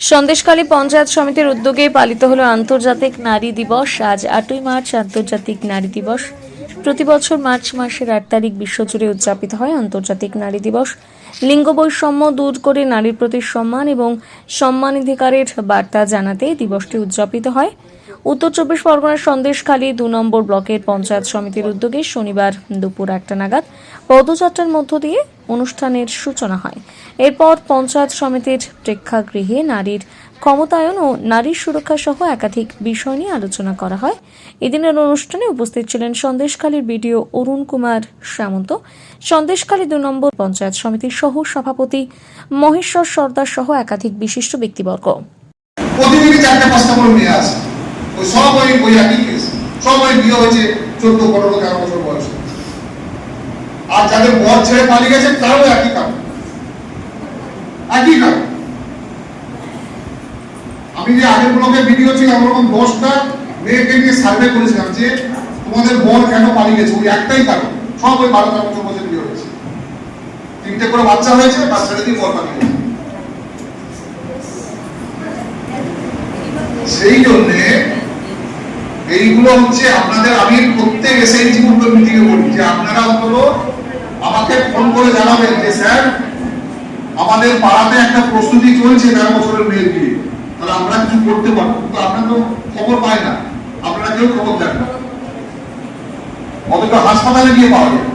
সন্দেশখালী পঞ্চায়েত সমিতির উদ্যোগে পালিত হলো আন্তর্জাতিক নারী দিবস। আজ আটই মার্চ, আন্তর্জাতিক নারী দিবস। প্রতি বছর মার্চ মাসের আট তারিখ বিশ্বজুড়ে উদযাপিত হয় আন্তর্জাতিক নারী দিবস। লিঙ্গ বৈষম্য দূর করে নারীর প্রতি সম্মান এবং সম্মানাধিকারের বার্তা জানাতে দিবসটি উদযাপিত হয়। উত্তর চব্বিশ পরগনার সন্দেশখালী দু নম্বর ব্লকের পঞ্চায়েত সমিতির উদ্যোগে শনিবার দুপুর একটা নাগাদ পদযাত্রার মধ্য দিয়ে অনুষ্ঠানের সূচনা হয়। এরপর পঞ্চায়েত সমিতির প্রেক্ষাগৃহে নারীর ক্ষমতায়ন ও নারীর সুরক্ষা সহ একাধিক বিষয় নিয়ে আলোচনা করা হয়। এদিনের অনুষ্ঠানে উপস্থিত ছিলেন সন্দেশখালীর বিডিও অরুণ কুমার সামন্ত, সন্দেশখালী দু নম্বর পঞ্চায়েত সমিতির সহ সভাপতি মহেশ্বর সর্দার সহ একাধিক বিশিষ্ট ব্যক্তিবর্গ। প্রতিদিনই পাঁচটা করে ওই ওই একই কেস সব বিয়ে হয়েছে চোদ্দ, পনেরো, তেরো বছর বয়সে। আর যাদের বর ছেড়ে পালিয়ে গেছে, তারও একই কারণ। একই কারণ। আমি যে আগের ব্লকে ভিডিও ছিল ওরকম দশটা মেয়েকে নিয়ে সার্ভে করেছিলাম যে তোমাদের বর কেন পালিয়ে গেছে? ওই একটাই কারণ। সব ওই বারো, তেরো বছর বয়সে বিয়ে হয়েছে। তিনটে করে বাচ্চা হয়েছে বা ছেড়ে দিয়ে বর পালিয়ে গেছে। সেই জন্য এইগুলো হচ্ছে আপনাদের আমি প্রত্যেক গ্রুপের মিটিং এ বলি যে আপনারা অন্তত আমাকে ফোন করে জানাবেন যে স্যার আমাদের পাড়াতে একটা প্রস্তুতি চলছে তেরো বছরের মেয়ের বিয়ে। তাহলে আমরা কিছু করতে পারব। কিন্তু আপনারা তো খবর পায় না। আপনারা কেউ খবর দেন না। অথচ হাসপাতালে গিয়ে পাওয়া যায়।